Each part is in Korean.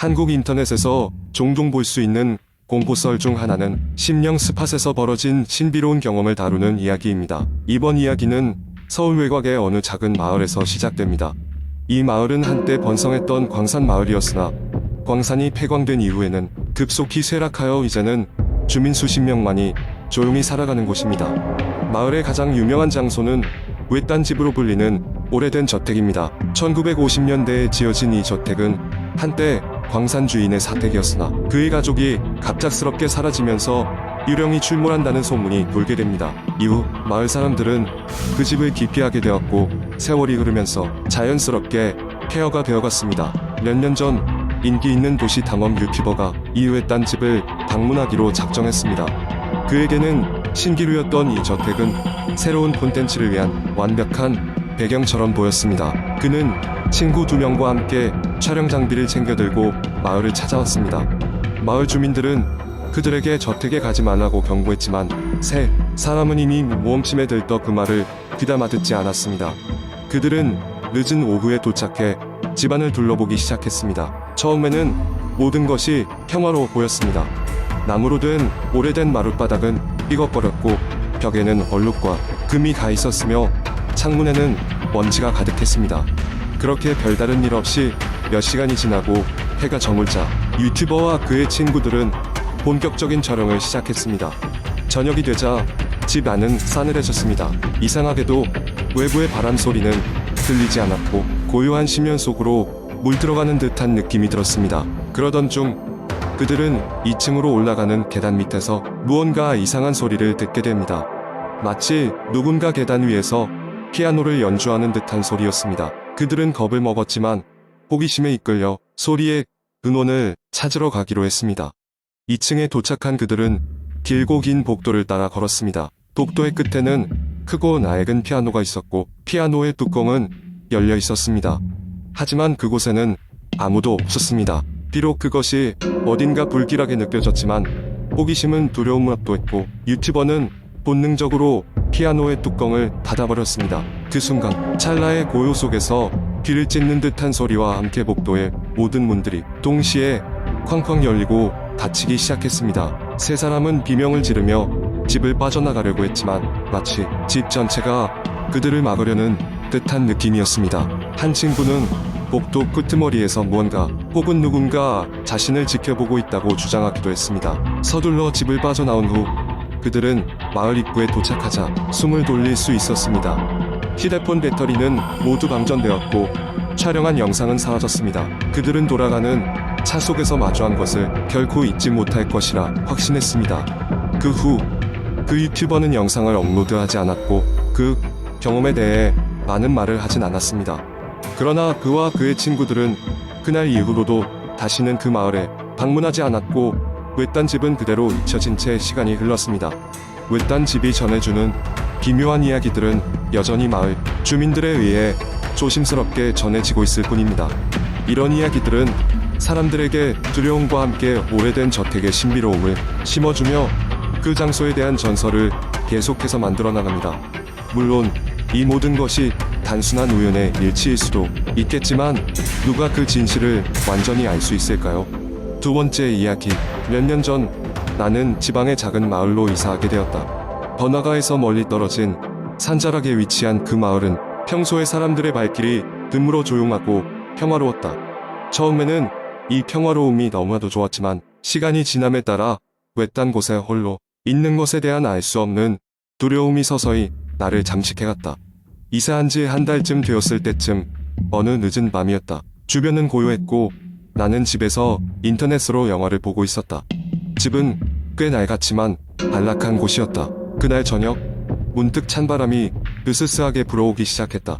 한국 인터넷에서 종종 볼 수 있는 공포썰 중 하나는 심령 스팟에서 벌어진 신비로운 경험을 다루는 이야기입니다. 이번 이야기는 서울 외곽의 어느 작은 마을에서 시작됩니다. 이 마을은 한때 번성했던 광산 마을이었으나 광산이 폐광된 이후에는 급속히 쇠락하여 이제는 주민 수십 명만이 조용히 살아가는 곳입니다. 마을의 가장 유명한 장소는 외딴 집으로 불리는 오래된 저택입니다. 1950년대에 지어진 이 저택은 한때 광산 주인의 사택이었으나 그의 가족이 갑작스럽게 사라지면서 유령이 출몰한다는 소문이 돌게 됩니다. 이후 마을 사람들은 그 집을 기피하게 되었고 세월이 흐르면서 자연스럽게 폐허가 되어갔습니다. 몇 년 전 인기 있는 도시 탐험 유튜버가 이 외딴 집을 방문하기로 작정했습니다. 그에게는 신기루였던 이 저택은 새로운 콘텐츠를 위한 완벽한 배경처럼 보였습니다. 그는 친구 두 명과 함께 촬영 장비를 챙겨 들고 마을을 찾아왔습니다. 마을 주민들은 그들에게 저택에 가지 말라고 경고했지만 새 사람은 이미 모험심에 들떠 그 말을 귀담아 듣지 않았습니다. 그들은 늦은 오후에 도착해 집안을 둘러보기 시작했습니다. 처음에는 모든 것이 평화로워 보였습니다. 나무로 된 오래된 마룻바닥은 삐걱거렸고 벽에는 얼룩과 금이 가 있었으며 창문에는 먼지가 가득했습니다. 그렇게 별다른 일 없이 몇 시간이 지나고 해가 저물자 유튜버와 그의 친구들은 본격적인 촬영을 시작했습니다. 저녁이 되자 집 안은 싸늘해졌습니다. 이상하게도 외부의 바람 소리는 들리지 않았고 고요한 심연 속으로 물 들어가는 듯한 느낌이 들었습니다. 그러던 중 그들은 2층으로 올라가는 계단 밑에서 무언가 이상한 소리를 듣게 됩니다. 마치 누군가 계단 위에서 피아노를 연주하는 듯한 소리였습니다. 그들은 겁을 먹었지만 호기심에 이끌려 소리의 근원을 찾으러 가기로 했습니다. 2층에 도착한 그들은 길고 긴 복도를 따라 걸었습니다. 복도의 끝에는 크고 낡은 피아노가 있었고 피아노의 뚜껑은 열려 있었습니다. 하지만 그곳에는 아무도 없었습니다. 비록 그것이 어딘가 불길하게 느껴졌지만 호기심은 두려움을 압도했고 유튜버는 본능적으로 피아노의 뚜껑을 닫아버렸습니다. 그 순간 찰나의 고요 속에서 귀를 찢는 듯한 소리와 함께 복도의 모든 문들이 동시에 쾅쾅 열리고 닫히기 시작했습니다. 세 사람은 비명을 지르며 집을 빠져나가려고 했지만 마치 집 전체가 그들을 막으려는 듯한 느낌이었습니다. 한 친구는 복도 끄트머리에서 무언가 혹은 누군가 자신을 지켜보고 있다고 주장하기도 했습니다. 서둘러 집을 빠져나온 후 그들은 마을 입구에 도착하자 숨을 돌릴 수 있었습니다. 휴대폰 배터리는 모두 방전되었고 촬영한 영상은 사라졌습니다. 그들은 돌아가는 차 속에서 마주한 것을 결코 잊지 못할 것이라 확신했습니다. 그 후 그 유튜버는 영상을 업로드하지 않았고 그 경험에 대해 많은 말을 하진 않았습니다. 그러나 그와 그의 친구들은 그날 이후로도 다시는 그 마을에 방문하지 않았고 외딴 집은 그대로 잊혀진 채 시간이 흘렀습니다. 외딴 집이 전해주는 기묘한 이야기들은 여전히 마을 주민들에 의해 조심스럽게 전해지고 있을 뿐입니다. 이런 이야기들은 사람들에게 두려움과 함께 오래된 저택의 신비로움을 심어주며 그 장소에 대한 전설을 계속해서 만들어 나갑니다. 물론 이 모든 것이 단순한 우연의 일치일 수도 있겠지만 누가 그 진실을 완전히 알 수 있을까요? 두 번째 이야기. 몇 년 전 나는 지방의 작은 마을로 이사하게 되었다. 번화가에서 멀리 떨어진 산자락에 위치한 그 마을은 평소에 사람들의 발길이 드물어 조용하고 평화로웠다. 처음에는 이 평화로움이 너무나도 좋았지만 시간이 지남에 따라 외딴 곳에 홀로 있는 것에 대한 알 수 없는 두려움이 서서히 나를 잠식해갔다. 이사한 지 한 달쯤 되었을 때쯤 어느 늦은 밤이었다. 주변은 고요했고 나는 집에서 인터넷으로 영화를 보고 있었다. 집은 꽤 낡았지만 안락한 곳이었다. 그날 저녁 문득 찬바람이 으스스하게 불어오기 시작했다.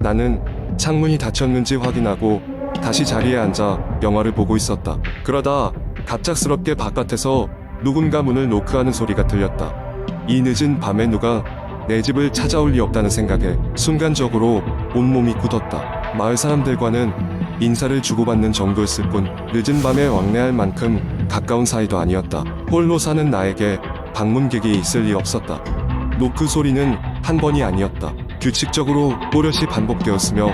나는 창문이 닫혔는지 확인하고 다시 자리에 앉아 영화를 보고 있었다. 그러다 갑작스럽게 바깥에서 누군가 문을 노크하는 소리가 들렸다. 이 늦은 밤에 누가 내 집을 찾아올 리 없다는 생각에 순간적으로 온몸이 굳었다. 마을 사람들과는 인사를 주고받는 정도였을 뿐 늦은 밤에 왕래할 만큼 가까운 사이도 아니었다. 홀로 사는 나에게 방문객이 있을 리 없었다. 노크 소리는 한 번이 아니었다. 규칙적으로 또렷이 반복되었으며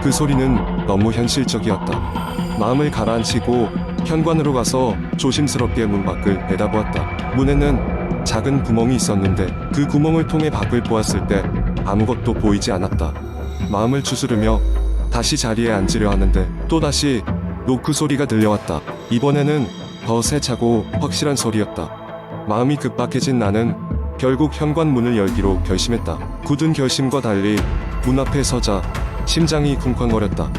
그 소리는 너무 현실적이었다. 마음을 가라앉히고 현관으로 가서 조심스럽게 문 밖을 내다보았다. 문에는 작은 구멍이 있었는데 그 구멍을 통해 밖을 보았을 때 아무것도 보이지 않았다. 마음을 추스르며 다시 자리에 앉으려 하는데 또다시 노크 소리가 들려왔다. 이번에는 더 세차고 확실한 소리였다. 마음이 급박해진 나는 결국 현관문을 열기로 결심했다. 굳은 결심과 달리 문 앞에 서자 심장이 쿵쾅거렸다.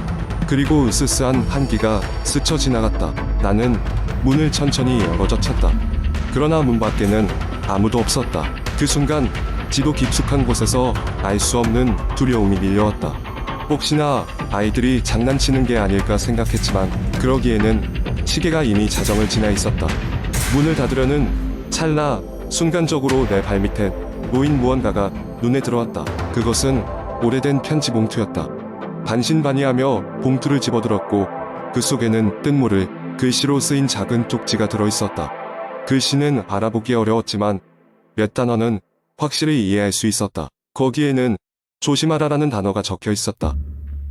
그리고 으스스한 한기가 스쳐 지나갔다. 나는 문을 천천히 열어젖혔다. 그러나 문 밖에는 아무도 없었다. 그 순간 지도 깊숙한 곳에서 알 수 없는 두려움이 밀려왔다. 혹시나 아이들이 장난치는 게 아닐까 생각했지만 그러기에는 시계가 이미 자정을 지나 있었다. 문을 닫으려는 찰나 순간적으로 내 발밑에 놓인 무언가가 눈에 들어왔다. 그것은 오래된 편지 봉투였다. 반신반의하며 봉투를 집어들었고 그 속에는 뜬물을 글씨로 쓰인 작은 쪽지가 들어있었다. 글씨는 알아보기 어려웠지만 몇 단어는 확실히 이해할 수 있었다. 거기에는 조심하라라는 단어가 적혀 있었다.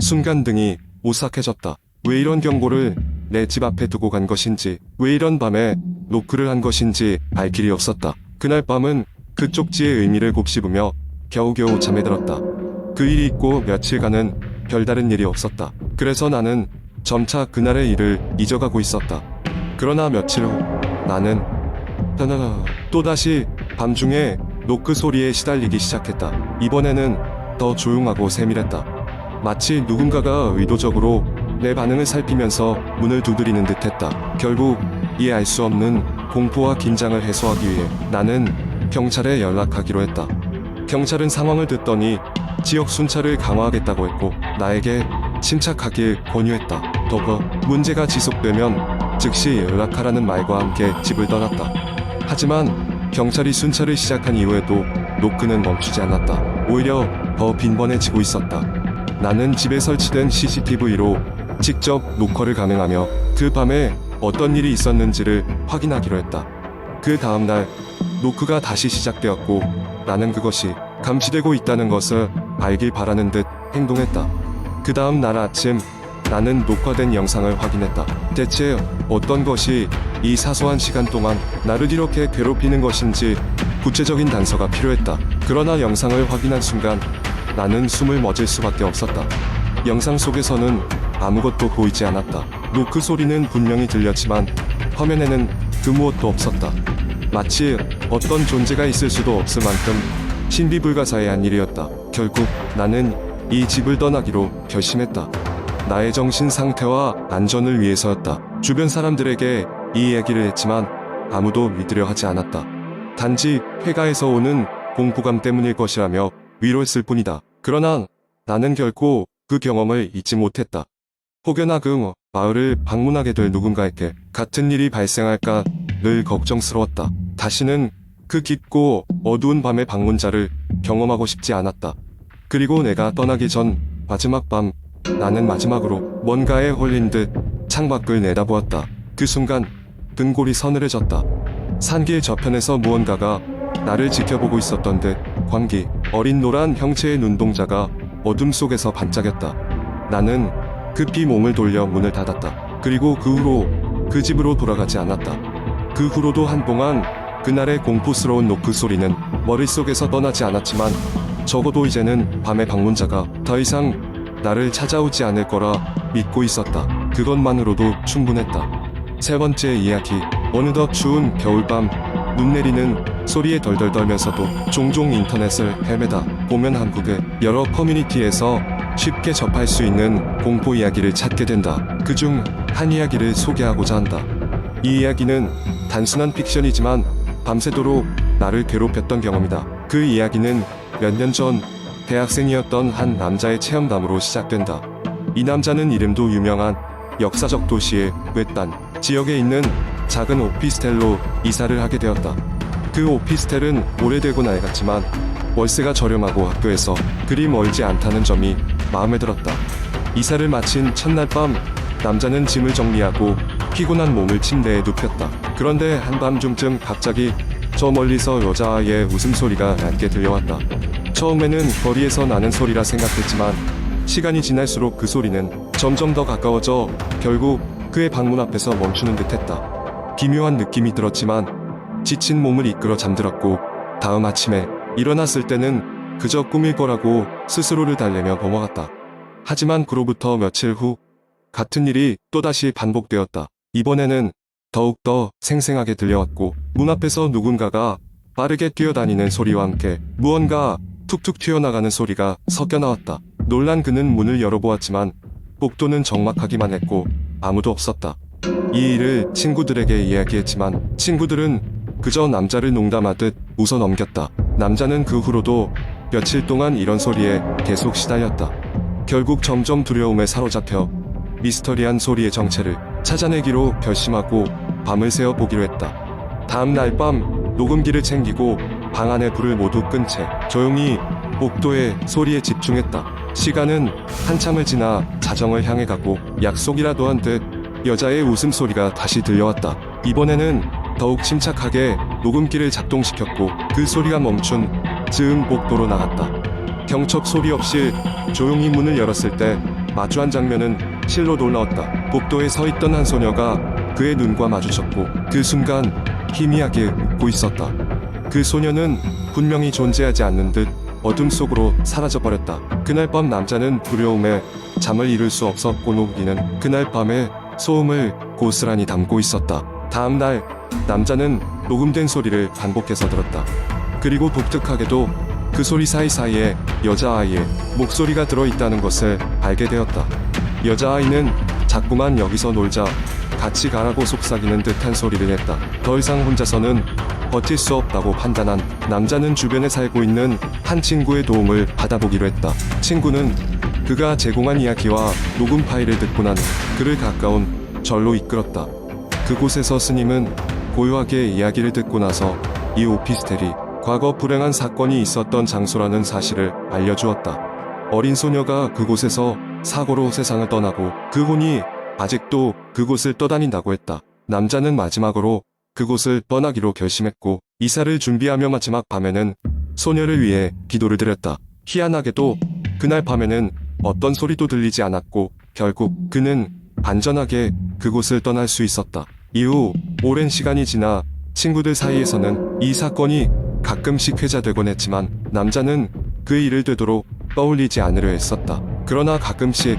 순간 등이 오싹해졌다. 왜 이런 경고를 내 집 앞에 두고 간 것인지, 왜 이런 밤에 노크를 한 것인지 알 길이 없었다. 그날 밤은 그 쪽지의 의미를 곱씹으며 겨우겨우 잠에 들었다. 그 일이 있고 며칠간은 별다른 일이 없었다. 그래서 나는 점차 그날의 일을 잊어가고 있었다. 그러나 며칠 후 나는 따나나 또다시 밤중에 노크 소리에 시달리기 시작했다. 이번에는 더 조용하고 세밀했다. 마치 누군가가 의도적으로 내 반응을 살피면서 문을 두드리는 듯 했다. 결국 이알수 없는 공포와 긴장을 해소하기 위해 나는 경찰에 연락하기로 했다. 경찰은 상황을 듣더니 지역 순찰을 강화하겠다고 했고 나에게 침착하길 권유했다. 더불어 문제가 지속되면 즉시 연락하라는 말과 함께 집을 떠났다. 하지만 경찰이 순찰을 시작한 이후에도 노크는 멈추지 않았다. 오히려 더 빈번해지고 있었다. 나는 집에 설치된 CCTV로 직접 녹화를 가능하며 그 밤에 어떤 일이 있었는지를 확인하기로 했다. 그 다음 날 노크가 다시 시작되었고 나는 그것이 감시되고 있다는 것을 알길 바라는 듯 행동했다. 그 다음 날 아침 나는 녹화된 영상을 확인했다. 대체 어떤 것이 이 사소한 시간 동안 나를 이렇게 괴롭히는 것인지 구체적인 단서가 필요했다. 그러나 영상을 확인한 순간 나는 숨을 멎을 수밖에 없었다. 영상 속에서는 아무것도 보이지 않았다. 노크 소리는 분명히 들렸지만 화면에는 그 무엇도 없었다. 마치 어떤 존재가 있을 수도 없을 만큼 신비불가사의한 일이었다. 결국 나는 이 집을 떠나기로 결심했다. 나의 정신 상태와 안전을 위해서였다. 주변 사람들에게 이 이야기를 했지만 아무도 믿으려 하지 않았다. 단지 회가에서 오는 공포감 때문일 것이라며 위로했을 뿐이다. 그러나 나는 결코 그 경험을 잊지 못했다. 혹여나 그 마을을 방문하게 될 누군가에게 같은 일이 발생할까 늘 걱정스러웠다. 다시는 그 깊고 어두운 밤의 방문자를 경험하고 싶지 않았다. 그리고 내가 떠나기 전 마지막 밤 나는 마지막으로 뭔가에 홀린 듯 창밖을 내다보았다. 그 순간 등골이 서늘해졌다. 산길 저편에서 무언가가 나를 지켜보고 있었던 듯 광기 어린 노란 형체의 눈동자가 어둠 속에서 반짝였다. 나는 급히 몸을 돌려 문을 닫았다. 그리고 그 후로 그 집으로 돌아가지 않았다. 그 후로도 한동안 그날의 공포스러운 노크 소리는 머릿속에서 떠나지 않았지만 적어도 이제는 밤의 방문자가 더 이상 나를 찾아오지 않을 거라 믿고 있었다. 그것만으로도 충분했다. 세 번째 이야기. 어느덧 추운 겨울밤 눈 내리는 소리에 덜덜 떨면서도 종종 인터넷을 헤매다 보면 한국의 여러 커뮤니티에서 쉽게 접할 수 있는 공포 이야기를 찾게 된다. 그중 한 이야기를 소개하고자 한다. 이 이야기는 단순한 픽션이지만 밤새도록 나를 괴롭혔던 경험이다. 그 이야기는 몇 년 전 대학생이었던 한 남자의 체험담으로 시작된다. 이 남자는 이름도 유명한 역사적 도시의 외딴 지역에 있는 작은 오피스텔로 이사를 하게 되었다. 그 오피스텔은 오래되고 낡았지만 월세가 저렴하고 학교에서 그리 멀지 않다는 점이 마음에 들었다. 이사를 마친 첫날 밤 남자는 짐을 정리하고 피곤한 몸을 침대에 눕혔다. 그런데 한밤중쯤 갑자기 저 멀리서 여자아이의 웃음소리가 얇게 들려왔다. 처음에는 거리에서 나는 소리라 생각했지만 시간이 지날수록 그 소리는 점점 더 가까워져 결국 그의 방문 앞에서 멈추는 듯했다. 기묘한 느낌이 들었지만 지친 몸을 이끌어 잠들었고 다음 아침에 일어났을 때는 그저 꿈일 거라고 스스로를 달래며 넘어갔다. 하지만 그로부터 며칠 후 같은 일이 또다시 반복되었다. 이번에는 더욱더 생생하게 들려왔고 문 앞에서 누군가가 빠르게 뛰어다니는 소리와 함께 무언가 툭툭 튀어나가는 소리가 섞여 나왔다. 놀란 그는 문을 열어보았지만 복도는 적막하기만 했고 아무도 없었다. 이 일을 친구들에게 이야기했지만 친구들은 그저 남자를 농담하듯 웃어 넘겼다. 남자는 그 후로도 며칠 동안 이런 소리에 계속 시달렸다. 결국 점점 두려움에 사로잡혀 미스터리한 소리의 정체를 찾아내기로 결심하고 밤을 새워 보기로 했다. 다음 날 밤 녹음기를 챙기고 방 안의 불을 모두 끈 채 조용히 복도의 소리에 집중했다. 시간은 한참을 지나 자정을 향해 가고 약속이라도 한 듯 여자의 웃음소리가 다시 들려왔다. 이번에는 더욱 침착하게 녹음기를 작동시켰고 그 소리가 멈춘 즈음 복도로 나갔다. 경첩 소리 없이 조용히 문을 열었을 때 마주한 장면은 실로 놀라웠다. 복도에 서 있던 한 소녀가 그의 눈과 마주쳤고 그 순간 희미하게 웃고 있었다. 그 소녀는 분명히 존재하지 않는 듯 어둠 속으로 사라져버렸다. 그날 밤 남자는 두려움에 잠을 이룰 수 없었고 노기는 그날 밤에 소음을 고스란히 담고 있었다. 다음 날 남자는 녹음된 소리를 반복해서 들었다. 그리고 독특하게도 그 소리 사이사이에 여자아이의 목소리가 들어있다는 것을 알게 되었다. 여자아이는 자꾸만 여기서 놀자 같이 가라고 속삭이는 듯한 소리를 했다. 더 이상 혼자서는 버틸 수 없다고 판단한 남자는 주변에 살고 있는 한 친구의 도움을 받아보기로 했다. 친구는 그가 제공한 이야기와 녹음 파일을 듣고 난 그를 가까운 절로 이끌었다. 그곳에서 스님은 고요하게 이야기를 듣고 나서 이 오피스텔이 과거 불행한 사건이 있었던 장소라는 사실을 알려주었다. 어린 소녀가 그곳에서 사고로 세상을 떠나고 그 혼이 아직도 그곳을 떠다닌다고 했다. 남자는 마지막으로 그곳을 떠나기로 결심했고 이사를 준비하며 마지막 밤에는 소녀를 위해 기도를 드렸다. 희한하게도 그날 밤에는 어떤 소리도 들리지 않았고 결국 그는 안전하게 그곳을 떠날 수 있었다. 이후 오랜 시간이 지나 친구들 사이에서는 이 사건이 가끔씩 회자되곤 했지만 남자는 그 일을 되도록 떠올리지 않으려 했었다. 그러나 가끔씩,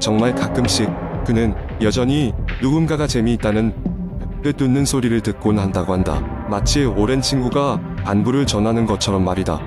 정말 가끔씩 그는 여전히 누군가가 재미있다는 끄뜯는 소리를 듣곤 한다고 한다. 마치 오랜 친구가 안부를 전하는 것처럼 말이다.